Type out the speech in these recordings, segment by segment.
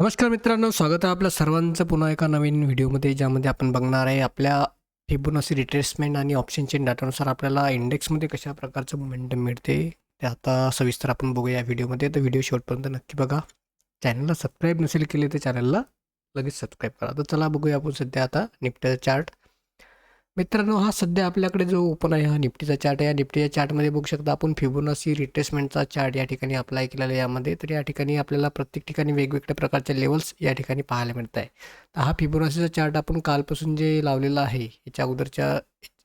नमस्कार मित्रांनो स्वागत आहे आपल्या सर्वांचं पुन्हा एका नवीन व्हिडिओमध्ये ज्यामध्ये आपण बघणार आहे आपल्या फिबोनाची रिट्रेसमेंट आणि ऑप्शन चेन डाटानुसार आपल्याला इंडेक्समध्ये कशा प्रकारचं मोमेंटम मिळते ते आता सविस्तर आपण बघूया या व्हिडिओमध्ये. तर व्हिडिओ शेवटपर्यंत नक्की बघा. चॅनलला सबस्क्राईब नसेल केले तर चॅनलला लगेच सबस्क्राईब करा. तर चला बघूया आपण सध्या आता निफ्टीचा चार्ट मित्रांनो हा सध्या आपल्याकडे जो ओपन आहे हा निफ्टीचा चार्ट आहे. या निफ्टीच्या चार्टमध्ये बघू शकता आपण फिबोनाची रिट्रेसमेंटचा चार्ट या ठिकाणी अप्लाय केलेला आहे यामध्ये. तर या ठिकाणी आपल्याला प्रत्येक ठिकाणी वेगवेगळ्या प्रकारचे लेवल्स या ठिकाणी पाहायला मिळत आहे तर हा फिबोनासीचा चार्ट आपण कालपासून जे लावलेला आहे याच्या अगोदरच्या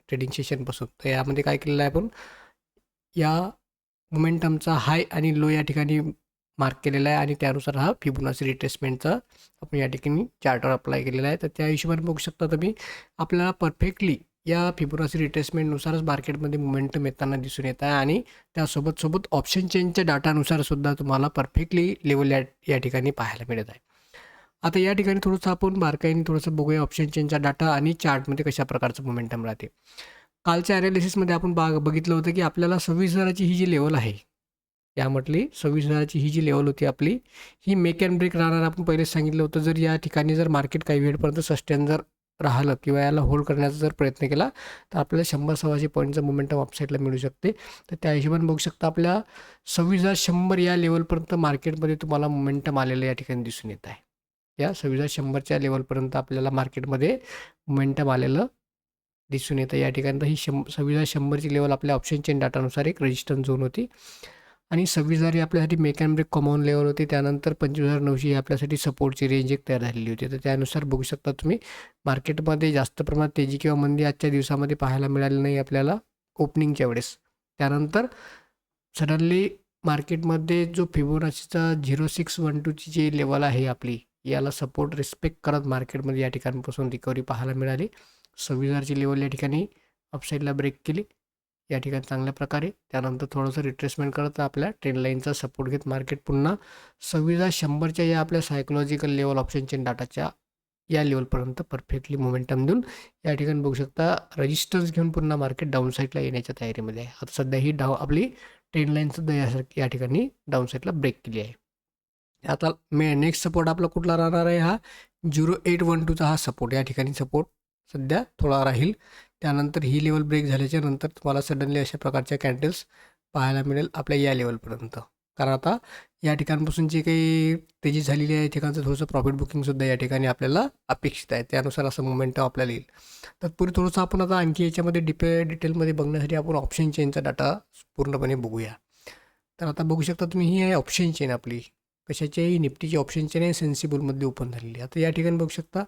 ट्रेडिंग सेशनपासून तर यामध्ये काय केलेलं आहे आपण या मोमेंटमचा हाय आणि लो या ठिकाणी मार्क केलेला आहे आणि त्यानुसार हा फिबोनाची रिट्रेसमेंटचा आपण या ठिकाणी चार्टवर अप्लाय केलेला आहे. तर त्या हिशोबाने बघू शकता तुम्ही आपल्याला परफेक्टली या फिबोनाची रिट्रेसमेंटनुसारच मार्केटमध्ये मोमेंटम येताना दिसून येत आहे आणि त्यासोबत सोबत ऑप्शन चेंजच्या डाटानुसार सुद्धा तुम्हाला परफेक्टली लेवल या या ठिकाणी पाहायला मिळत आहे. आता या ठिकाणी थोडंसं आपण बारकाईने थोडंसं बघूया ऑप्शन चेनचा डाटा आणि चार्टमध्ये कशा प्रकारचं मोमेंटम राहते. कालच्या ॲनालिसिसमध्ये आपण बाग बघितलं होतं की आपल्याला सव्वीस हजाराची ही जी लेवल आहे या म्हटली. सव्वीस हजाराची ही जी लेवल होती आपली ही मेक अँड ब्रेक राहणार आपण पहिलेच सांगितलं होतं जर या ठिकाणी जर मार्केट काही वेळपर्यंत सस्टेन जर राहिलं किंवा याला होल्ड करण्याचा जर प्रयत्न केला तर आपल्याला शंभर सव्वाशे पॉईंटचं मोमेंटम अपसाईडला मिळू शकते. तर त्या हिशोबाने बघू शकता आपल्या सव्वीस हजार शंभर या लेवलपर्यंत मार्केटमध्ये तुम्हाला मोमेंटम आलेलं या ठिकाणी दिसून येत आहे. या सव्वीस हजार शंभरच्या लेवलपर्यंत आपल्याला मार्केटमध्ये मोमेंटम आलेलं दिसून येतं. या ठिकाणी तर ही शं सव्वीस हजार शंभरची लेवल आपल्या ऑप्शन चेन डाटानुसार एक रजिस्टन झोन होती. आणि सव्वीस हजार ही आपल्यासाठी make and break common level होती. त्यानंतर पंचवीस हजार नऊशे ही आपल्यासाठी सपोर्टची रेंज एक तयार झालेली होती. तर त्यानुसार बघू शकता तुम्ही मार्केटमध्ये जास्त प्रमाणात तेजी किंवा मंदी आजच्या दिवसामध्ये पाहायला मिळाली नाही आपल्याला ओपनिंगच्या वेळेस. त्यानंतर सडनली मार्केटमध्ये जो फिबोनाचीचा झिरो सिक्स वन टूची जी लेवल आहे आपली याला सपोर्ट रिस्पेक्ट करत मार्केटमध्ये या ठिकाणपासून रिकव्हरी पाहायला मिळाली. सव्वीस हजारची लेवल या ठिकाणी अपसाईडला ब्रेक केली. या ठिकाणी चांगल्या प्रकारे. त्यानंतर थोडंसं रिट्रेसमेंट करत आपल्या ट्रेंड लाईनचा सपोर्ट घेत मार्केट पुन्हा सव्वीस हजार शंभरच्या या आपल्या सायकोलॉजिकल लेवल ऑप्शन चेन डाटाच्या या लेवलपर्यंत परफेक्टली मोमेंटम देऊन या ठिकाणी बघू शकता रजिस्टन्स घेऊन पुन्हा मार्केट डाऊन साईडला येण्याच्या तयारीमध्ये आहे. आता सध्या ही डाव आपली ट्रेंड लाईनसुद्धा यासारखी या ठिकाणी डाऊन साईडला ब्रेक केली आहे. आता मे नेक्स्ट सपोर्ट आपला कुठला राहणार आहे हा? झिरो एट वन टूचा हा सपोर्ट या ठिकाणी सपोर्ट सध्या थोडा राहील. त्यानंतर ही लेवल ब्रेक झाल्याच्यानंतर तुम्हाला सडनली अशा प्रकारच्या कॅन्डल्स पाहायला मिळेल आपल्या या लेवलपर्यंत कारण आता या ठिकाणपासून जे काही तेजी झालेली आहे या ठिकाणचं थोडंसं प्रॉफिट बुकिंगसुद्धा या ठिकाणी आपल्याला अपेक्षित आहे. त्यानुसार असं मोमेंटम आपल्याला येईल. तत्पूर्वी थोडंसं आपण आता आणखी याच्यामध्ये डिपे डिटेलमध्ये बघण्यासाठी आपण ऑप्शन चेनचा डाटा पूर्णपणे बघूया. तर आता बघू शकता तुम्ही ही आहे ऑप्शन चेन आपली. कशाची निफ्टीची ऑप्शन चेन आहे सेन्सिबलमध्ये ओपन झालेली. आता या ठिकाणी बघू शकता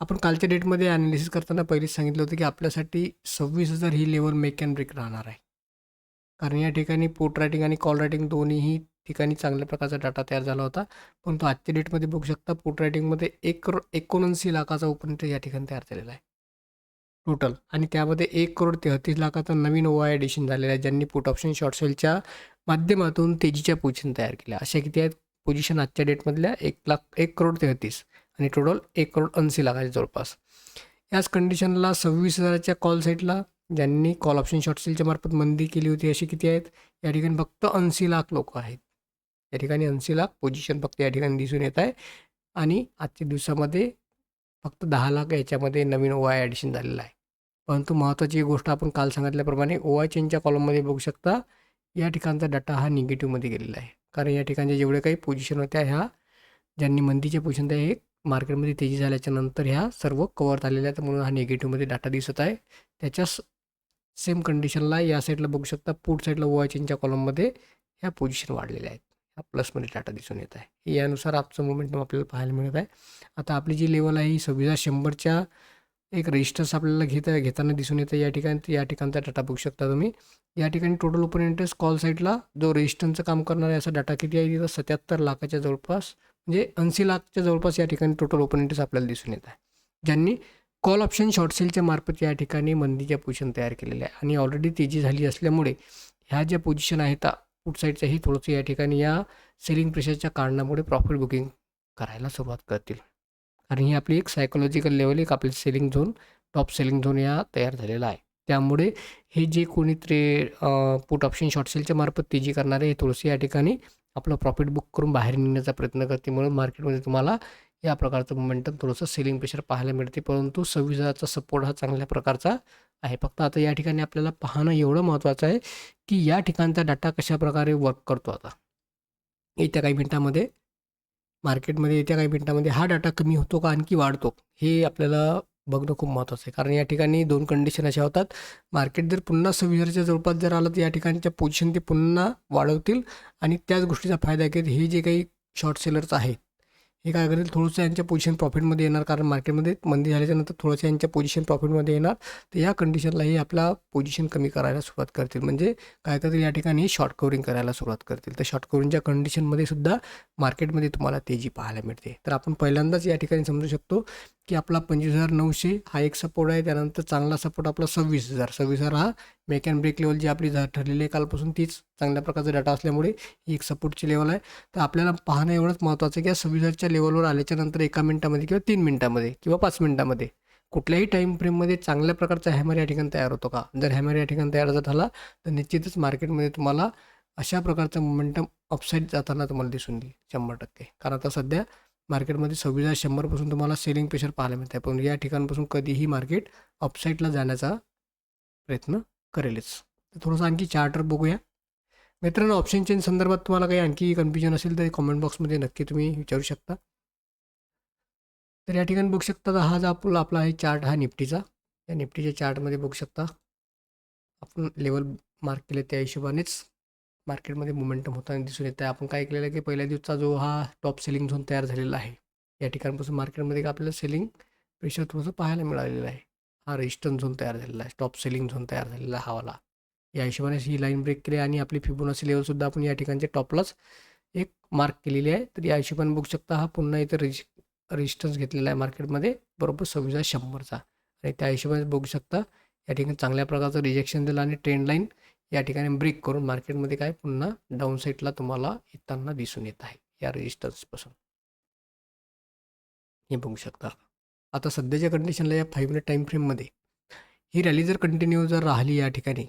आपण कालच्या डेटमध्ये ॲनालिसिस करताना पहिलेच सांगितलं होतं की आपल्यासाठी सव्वीस हजार ही लेवल मेक अँड ब्रेक राहणार आहे. कारण या ठिकाणी पोट रायटिंग आणि कॉल रायटिंग दोन्हीही ठिकाणी चांगल्या प्रकारचा डाटा तयार झाला होता. परंतु आजच्या डेटमध्ये बघू शकता पोट रायटिंगमध्ये एक करोड एकोणऐंशी लाखाचा ओपन या ठिकाणी तयार झालेला आहे. टोटल आणि त्यामध्ये एक करोड तेहतीस लाखाचा नवीन ओवा एडिशन झालेला आहे ज्यांनी पुट ऑप्शन शॉर्ट सेलच्या माध्यमातून तेजीच्या पोझिशन तयार केल्या. अशा किती आहेत? पोझिशन आजच्या डेटमधल्या एक लाख एक करोड तेहतीस. आणि टोटल एक करोड ऐंशी लाखाच्या जवळपास. याच कंडिशनला सव्वीस हजाराच्या कॉल साईटला ज्यांनी कॉल ऑप्शन शॉर्ट सेलच्या मार्फत मंदी केली होती अशी किती आहेत? या ठिकाणी फक्त ऐंशी लाख लोक आहेत. या ठिकाणी ऐंशी लाख पोझिशन फक्त या ठिकाणी दिसून येत आहे. आणि आजच्या दिवसामध्ये फक्त दहा लाख याच्यामध्ये नवीन ओ आय ॲडिशन झालेलं आहे. परंतु महत्त्वाची गोष्ट आपण काल सांगितल्याप्रमाणे ओ आय चेनच्या कॉलममध्ये बघू शकता या ठिकाणचा डाटा हा निगेटिव्हमध्ये गेलेला आहे. कारण या ठिकाणचे जेवढे काही पोझिशन होत्या ह्या ज्यांनी मंदीच्या पोझिशन त्या एक मार्केटमध्ये तेजी झाल्याच्यानंतर ह्या सर्व कवर झालेल्या आहेत म्हणून हा निगेटिव्हमध्ये डाटा दिसत आहे. त्याच्या सेम कंडिशनला या साईडला बघू शकता पुट साईडला ओ कॉलममध्ये ह्या पोझिशन वाढलेल्या आहेत. ह्या प्लसमध्ये डाटा दिसून येत आहे. यानुसार आजचं मोमेंटम आपल्याला पाहायला मिळत आहे. आता आपली जी लेवल आहे ही सव्वीस शंभरच्या एक रजिस्टर्स आपल्याला घेता घेताना दिसून येतं या ठिकाणी या ठिकाणचा डाटा बघू शकता तुम्ही. या ठिकाणी टोटल ओपन इंटरेस्ट कॉल साईडला जो रजिस्टरचं काम करणार आहे असा डाटा किती आहे? तिथं सत्याहत्तर लाखाच्या जवळपास म्हणजे ऐंशी लाखच्या जवळपास या ठिकाणी टोटल ओपन इंटरेस्ट आपल्याला दिसून येत आहे ज्यांनी कॉल ऑप्शन शॉर्ट सेलच्या मार्फत या ठिकाणी मंदीच्या पोझिशन तयार केलेल्या आहे आणि ऑलरेडी तेजी झाली असल्यामुळे ह्या ज्या पोझिशन आहेत पुट साईडच्याही थोडंसं या ठिकाणी या सेलिंग प्रेशरच्या कारणामुळे प्रॉफिट बुकिंग करायला सुरुवात करतील. कारण ही आपली एक सायकोलॉजिकल लेवल एक आपली selling zone top selling zone या तयार झालेला आहे. त्यामुळे हे जे कोणी त्रे पुट ऑप्शन शॉर्ट सेलच्या मार्फत तेजी करणारे हे थोडंसं या ठिकाणी आपलं प्रॉफिट बुक करून बाहेर निघण्याचा प्रयत्न करते. म्हणून मार्केटमध्ये तुम्हाला या प्रकारचं मोमेंटम थोडंसं सेलिंग प्रेशर पाहायला मिळते. परंतु सव्वीस हजारचा सपोर्ट हा चांगल्या प्रकारचा आहे. फक्त आता या ठिकाणी आपल्याला पाहणं एवढं महत्त्वाचं आहे की या ठिकाणचा डाटा कशाप्रकारे वर्क करतो आता. येत्या काही मिनटामध्ये मार्केटमध्ये येत्या काही मिनटामध्ये हा डाटा कमी होतो का आणखी वाढतो? हे आपल्याला बघणं खूप महत्त्वाचं आहे. कारण या ठिकाणी दोन कंडिशन अशा होतात. मार्केट जर पुन्हा सव्वीसच्या जवळपास जर आलं तर या ठिकाणच्या पोझिशन ते पुन्हा वाढवतील. आणि त्याच गोष्टीचा फायदा घेत हे जे काही शॉर्ट सेलर्स आहेत हे काय करेल थोडंसं यांच्या पोझिशन प्रॉफिटमध्ये येणार. कारण मार्केटमध्ये मंदी झाल्याच्यानंतर थोडंसं यांच्या पोझिशन प्रॉफिटमध्ये येणार. तर या कंडिशनलाही आपला पोझिशन कमी करायला सुरुवात करतील. म्हणजे काय करतील? या ठिकाणी शॉर्ट कवरिंग करायला सुरुवात करतील. तर शॉर्ट कवरिंगच्या कंडिशनमध्ये सुद्धा मार्केटमध्ये तुम्हाला तेजी पाहायला मिळते. तर आपण पहिल्यांदाच या ठिकाणी समजू शकतो की आपला पंचवीस हजार नऊशे हा एक सपोर्ट आहे. त्यानंतर चांगला सपोर्ट आपला सव्वीस हजार. सव्वीस हजार हा मेक अँड ब्रेक लेवल जी आपली झा ठरलेली आहे कालपासून तीच चांगल्या प्रकारचा डाटा असल्यामुळे ही एक सपोर्टची लेवल आहे. तर आपल्याला पाहणं एवढंच महत्त्वाचं आहे की या सव्वीस हजारच्या लेवलवर आल्याच्यानंतर एका मिनिटामध्ये किंवा तीन मिनिटामध्ये किंवा पाच मिनिटामध्ये कुठल्याही टाईम फ्रेममध्ये चांगल्या प्रकारचा हॅमर या ठिकाणी तयार होतो का? जर हॅमर या ठिकाणी तयार जर झाला तर निश्चितच मार्केटमध्ये तुम्हाला अशा प्रकारचं मोमेंटम अपसाईड जाताना तुम्हाला दिसून येईल. शंभर टक्के. कारण आता सध्या मार्केटमध्ये सव्वीस हजार शंभरपासून तुम्हाला सेलिंग प्रेशर पाहायला मिळत आहे पण या ठिकाणपासून कधीही मार्केट अपसाईडला जाण्याचा प्रयत्न करेलच. तर थोडंसं आणखी चार्टर बघूया. मित्रांनो ऑप्शन चेंज संदर्भात तुम्हाला काही आणखी कन्फ्युजन असेल तर कॉमेंट बॉक्समध्ये नक्की तुम्ही विचारू शकता. तर या ठिकाणी बघू शकता तर हा जो आपला आपला आहे चार्ट हा निफ्टीचा. या निफ्टीच्या चार्टमध्ये बघू शकता आपण लेवल मार्क केले त्या हिशोबानेच. मार्केटमध्ये मुमेंटम होताना दिसून येत. आहे आपण काय केलेलं आहे की पहिल्या दिवसचा जो हा टॉप सेलिंग झोन तयार झालेला आहे या ठिकाणपासून मार्केटमध्ये आपल्याला सेलिंग प्रेशर थोडंसं पाहायला मिळालेलं आहे. हा रेजिस्टन्स झोन तयार झालेला आहे टॉप सेलिंग झोन तयार झालेला आहे हावाला. या हिशोबाने ही लाईन ब्रेक केली आणि आपली फिबोनाची लेवलसुद्धा आपण या ठिकाणच्या टॉपलाच एक मार्क केलेली आहे. तर या हिशोबाने बघू शकता हा पुन्हा इथं रेजि रेजिस्टन्स घेतलेला आहे मार्केटमध्ये बरोबर सव्वीस हजार शंभरचा. आणि त्या हिशोबाने बघू शकता या ठिकाणी चांगल्या प्रकारचं रिजेक्शन दिलं आणि ट्रेंड लाईन या ठिकाणी ब्रेक करून मार्केटमध्ये काय पुन्हा डाऊन साईडला तुम्हाला येताना दिसून येत आहे या रेजिस्टन्सपासून हे बघू शकता. आता सध्याच्या कंडिशनला या फाईव्ह मिनिट टाईम फ्रेममध्ये ही रॅली जर कंटिन्यू जर राहिली या ठिकाणी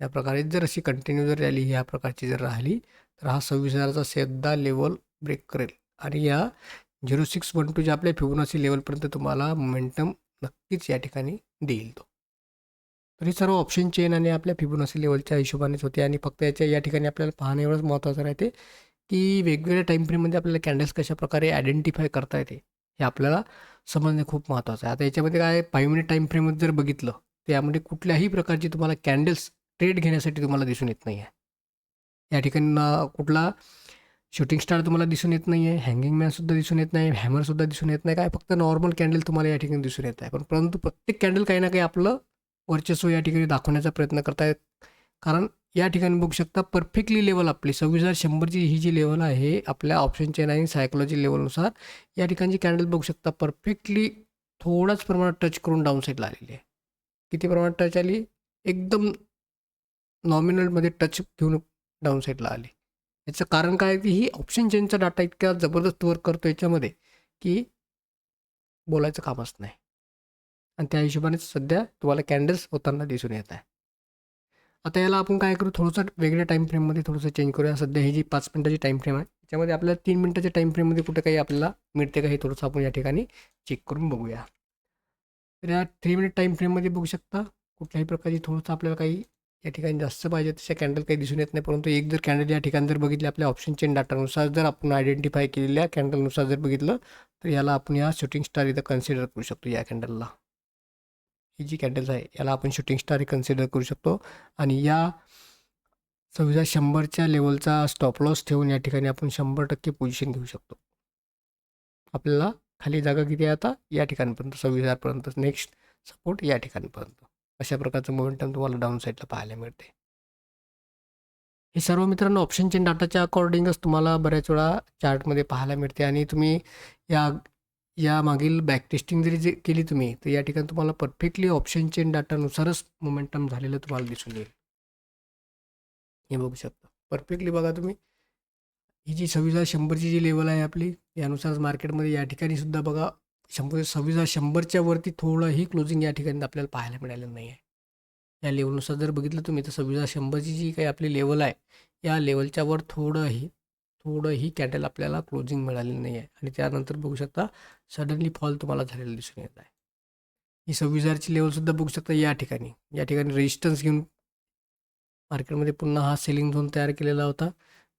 या प्रकारे जर अशी कंटिन्यू जर रॅली ह्या प्रकारची जर राहिली तर हा सव्वीस हजाराचा सध्या लेवल ब्रेक करेल. आणि या झिरो सिक्स वन टू जे आपल्या फिबोनाची लेवलपर्यंत तुम्हाला मोमेंटम नक्कीच या ठिकाणी देईल तो. तर हे सर्व ऑप्शन चेन आणि आपल्या फिबोनासी लेवलच्या हिशोबानेच होते आणि फक्त याच्या या ठिकाणी आपल्याला पाहणं एवढंच महत्त्वाचं राहते की वेगवेगळ्या टाईम फ्रेममध्ये आपल्याला कॅन्डल्स कशा प्रकारे आयडेंटिफाय करता येते हे आपल्याला समजणे खूप महत्त्वाचं आहे. आता याच्यामध्ये काय फाईव्ह मिनिट टाईम फ्रेममध्ये जर बघितलं तर यामध्ये कुठल्याही प्रकारची तुम्हाला कॅन्डल्स ट्रेड घेण्यासाठी तुम्हाला दिसून येत नाही आहे या ठिकाणी कुठला शूटिंग स्टार तुम्हाला दिसून येत नाही आहे हँगिंग मॅनसुद्धा दिसून येत नाही हॅमरसुद्धा दिसून येत नाही काय फक्त नॉर्मल कॅन्डल तुम्हाला या ठिकाणी दिसून येत आहे. पण परंतु प्रत्येक कॅन्डल काही ना काही आपलं वर्चस्व या ठिकाणी दाखवण्याचा प्रयत्न करतायत. कारण या ठिकाणी बघू शकता परफेक्टली लेवल आपली. सव्वीस हजार शंभरची ही जी लेवल आहे आपल्या ऑप्शन चेन आणि सायकोलॉजी लेवलनुसार या ठिकाणची कॅन्डल बघू शकता परफेक्टली थोडाच प्रमाणात टच करून डाऊन साईडला आलेली आहे. किती प्रमाणात टच आली? एकदम नॉमिनलमध्ये टच घेऊन डाऊन साईडला आली. याचं कारण काय आहे की ही ऑप्शन चेनचा डाटा इतक्या जबरदस्त वर्क करतो याच्यामध्ये की बोलायचं कामच नाही. आणि त्या हिशोबानेच सध्या तुम्हाला कॅन्डल्स होताना दिसून येत आहे. आता याला आपण काय करू थोडंसं वेगळ्या टाईम फ्रेममध्ये थोडंसं चेंज करूया. सध्या ही जी पाच मिनटाची टाईम फ्रेम आहे त्याच्यामध्ये आपल्याला तीन मिनटाच्या टाईम फ्रेममध्ये कुठं काही आपल्याला मिळते का हे थोडंसं आपण या ठिकाणी चेक करून बघूया. तर या थ्री मिनिट टाईम फ्रेममध्ये बघू शकता कुठल्याही प्रकारची थोडंसं आपल्याला काही या ठिकाणी जास्त पाहिजे तशा कॅन्डल काही दिसून येत नाही. परंतु एक जर कॅन्डल या ठिकाणी जर बघितले आपल्या ऑप्शन चेन डाटानुसार जर आपण आयडेंटिफाय केलेल्या कॅन्डलनुसार जर बघितलं तर याला आपण या शूटिंग स्टार इथं कन्सिडर करू शकतो या कॅन्डलला ही जी कॅन्डल्स आहे याला आपण शूटिंग स्टार कन्सिडर करू शकतो. आणि या सव्वीस हजार शंभरच्या लेवलचा स्टॉप लॉस ठेवून या ठिकाणी आपण शंभर टक्के पोझिशन घेऊ शकतो. आपल्याला खाली जागा किती आहे आता? या ठिकाणपर्यंत सव्वीस हजारपर्यंत. नेक्स्ट सपोर्ट या ठिकाणपर्यंत. अशा प्रकारचं मोमेंटम तुम्हाला डाऊन साईडला पाहायला मिळते. हे सर्व मित्रांनो ऑप्शनच्या डाटाच्या अकॉर्डिंगच तुम्हाला बऱ्याच वेळा चार्टमध्ये पाहायला मिळते. आणि तुम्ही या या मागील बॅक टेस्टिंग जरी जे केली तुम्ही तर या ठिकाणी तुम्हाला परफेक्टली ऑप्शन चेन डाटानुसारच मोमेंटम झालेलं तुम्हाला दिसून येईल. हे बघू शकता. परफेक्टली बघा तुम्ही. ही जी सव्वीस हजार शंभरची जी लेवल आहे आपली यानुसारच मार्केटमध्ये या ठिकाणी सुद्धा बघा शंभर सव्वीस हजार शंभरच्या वरती थोडंही क्लोजिंग या ठिकाणी आपल्याला पाहायला मिळालं नाही आहे. या लेवलनुसार जर बघितलं तुम्ही तर सव्वीस हजार शंभरची जी काही आपली लेवल आहे या लेवलच्या वर थोडंही थोडंही कॅन्डल आपल्याला क्लोजिंग मिळालेलं नाही आहे आणि त्यानंतर बघू शकता सडनली फॉल तुम्हाला झालेला दिसून येत आहे. ही सव्वीस हजारची लेवलसुद्धा बघू शकता या ठिकाणी. या ठिकाणी रेजिस्टन्स घेऊन मार्केटमध्ये पुन्हा हा सेलिंग झोन तयार केलेला होता.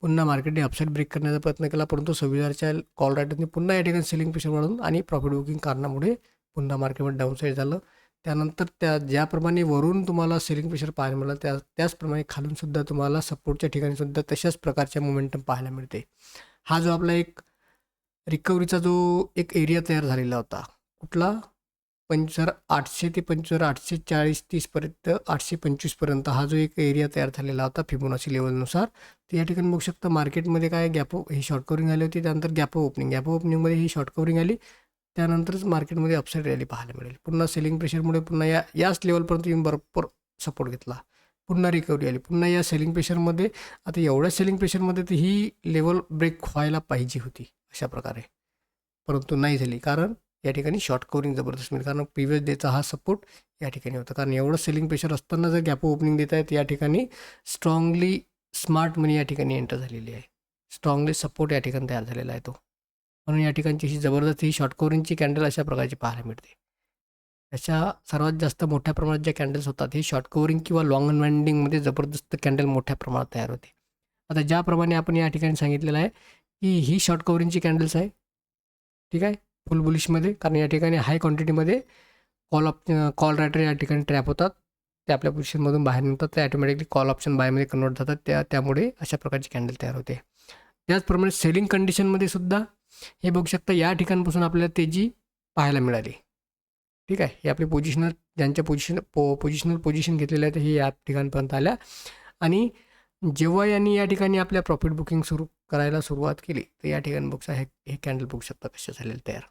पुन्हा मार्केटने अपसाईड ब्रेक करण्याचा प्रयत्न केला परंतु सव्वीस हजारच्या कॉल रायटरने पुन्हा या ठिकाणी सेलिंग प्रेशर वाढून आणि प्रॉफिट बुकिंग कारणामुळे पुन्हा मार्केटमध्ये डाऊनसाईड झालं. त्यानंतर त्या ज्याप्रमाणे वरून तुम्हाला सेलिंग प्रेशर पाहायला मिळालं त्या त्याचप्रमाणे खालून सुद्धा तुम्हाला सपोर्टच्या ठिकाणी सुद्धा तशाच प्रकारच्या मोमेंटम पाहायला मिळते. हा जो आपला एक रिकव्हरीचा जो एक एरिया तयार झालेला होता कुठला? पंचर आठशे ते पंचर आठशे चाळीस तीसपर्यंत आठशे पंचवीसपर्यंत हा जो एक एरिया तयार झालेला होता फिबोनाची लेवलनुसार तर या ठिकाणी बघू शकता मार्केटमध्ये काय गॅप ही शॉर्ट कवरिंग आली होती त्यानंतर गॅप ओपनिंग गॅप ओपनिंगमध्ये ही शॉर्ट कवरिंग आली त्यानंतरच मार्केटमध्ये अपसाईड रॅली पाहायला मिळेल. पुन्हा सेलिंग प्रेशरमुळे पुन्हा या याच लेवलपर्यंत येऊन बरोबर सपोर्ट घेतला. पुन्हा रिकव्हरी आली. पुन्हा या सेलिंग प्रेशरमध्ये आता एवढ्या सेलिंग प्रेशरमध्ये तर ही लेवल ब्रेक व्हायला पाहिजे होती अशा प्रकारे. परंतु नाही झाली. कारण या ठिकाणी शॉर्ट कवरिंग जबरदस्त मिळेल. कारण प्रिव्हियस डेचा हा सपोर्ट या ठिकाणी होता. कारण एवढं सेलिंग प्रेशर असताना जर गॅप ओपनिंग देत आहेत या ठिकाणी स्ट्रॉंगली स्मार्ट मनी या ठिकाणी एंटर झालेली आहे. स्ट्रॉंगली सपोर्ट या ठिकाणी तयार झालेला आहे तो. म्हणून या ठिकाणची ही जबरदस्त ही शॉर्ट कवरिंगची कॅन्डल अशा प्रकारची पाहायला मिळते. त्याच्या सर्वात जास्त मोठ्या प्रमाणात ज्या कॅन्डल्स होतात हे शॉर्ट कवरिंग किंवा लॉंग अनवाइंडिंगमध्ये जबरदस्त कॅन्डल मोठ्या प्रमाणात तयार होते. आता ज्याप्रमाणे आपण या ठिकाणी सांगितलेलं आहे की ही शॉर्ट कवरिंगची कॅन्डल्स आहे ठीक आहे? फुल बुलिशमध्ये कारण या ठिकाणी हाय क्वांटिटीमध्ये कॉल ऑप कॉल रायटर या ठिकाणी ट्रॅप होतात. ते आपल्या पोझिशनमधून बाहेर निघतात. ते ॲटोमॅटिकली कॉल ऑप्शन बायमध्ये कन्वर्ट जातात. त्या त्यामुळे अशा प्रकारची कॅन्डल तयार होते. त्याचप्रमाणे सेलिंग कंडिशनमध्ये सुद्धा हे बघू शकता या ठिकाणपासून आपल्याला तेजी पाहायला मिळाली. ठीक आहे? हे आपले पोझिशनल ज्यांच्या पोझिशन पो पोझिशनल पोझिशन घेतलेलं आहे ते हे या ठिकाणपर्यंत आल्या. आणि जेव्हा यांनी या ठिकाणी आपल्या प्रॉफिट बुकिंग सुरू करायला सुरुवात केली तर या ठिकाणी बघा हे हे कॅन्डल बघू शकता कशा झालेलं तयार.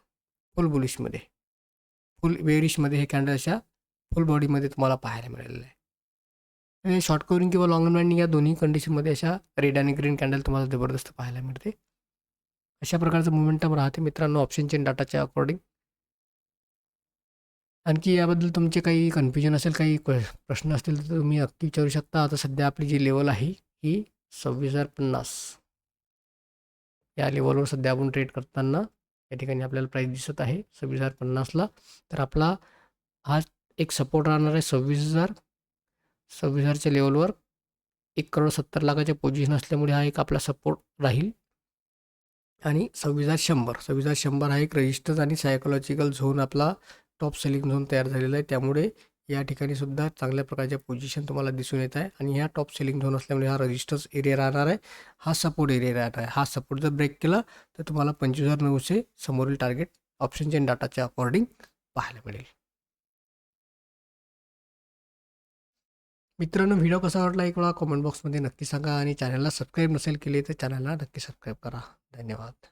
फुल बुलिशमध्ये फुल वेरिशमध्ये हे कॅन्डल अशा फुल बॉडीमध्ये तुम्हाला पाहायला मिळालेलं आहे. शॉर्ट कवरिंग किंवा लॉंग अनवाइंडिंग या दोन्ही कंडिशनमध्ये अशा रेड आणि ग्रीन कॅन्डल तुम्हाला जबरदस्त पाहायला मिळते. अशा प्रकारचं मुवमेंटम राहते मित्रांनो ऑप्शन चेन डाटाच्या अकॉर्डिंग आणखी याबद्दल तुमचे काही कन्फ्युजन असेल काही प्रश्न असतील तर तुम्ही नक्की विचारू शकता. आता सध्या आपली जी लेवल आहे ही सव्वीस हजार पन्नास. या लेवलवर सध्या आपण ट्रेड करताना या ठिकाणी आपल्याला प्राईस दिसत आहे सव्वीस हजार पन्नासला तर आपला हा एक सपोर्ट राहणार आहे सव्वीस हजार सव्वीस हजारच्या लेवलवर एक करोड सत्तर लाखाच्या पोझिशन असल्यामुळे हा एक आपला सपोर्ट राहील. आणि सव्वीस हजार शंभर सव्वीस हजार शंभर हा एक रजिस्टर्स आणि सायकोलॉजिकल झोन आपला टॉप सेलिंग झोन तयार झालेला आहे. त्यामुळे या ठिकाणी सुद्धा चांगल्या प्रकारच्या पोझिशन तुम्हाला दिसून येत आहे. आणि ह्या टॉप सेलिंग झोन असल्यामुळे हा रजिस्टर्स एरिया राहणार आहे. हा सपोर्ट एरिया राहणार आहे. हा सपोर्ट जर ब्रेक केला तर तुम्हाला पंचवीस हजार नऊशे समोरील टार्गेट ऑप्शनचे आणि डाटाच्या अकॉर्डिंग पाहायला मिळेल. मित्रांनो व्हिडिओ कसा वाटला एक वेळा कॉमेंट बॉक्समध्ये नक्की सांगा आणि चॅनलला सबस्क्राईब नसेल केले तर चॅनलला नक्की सबस्क्राईब करा. धन्यवाद.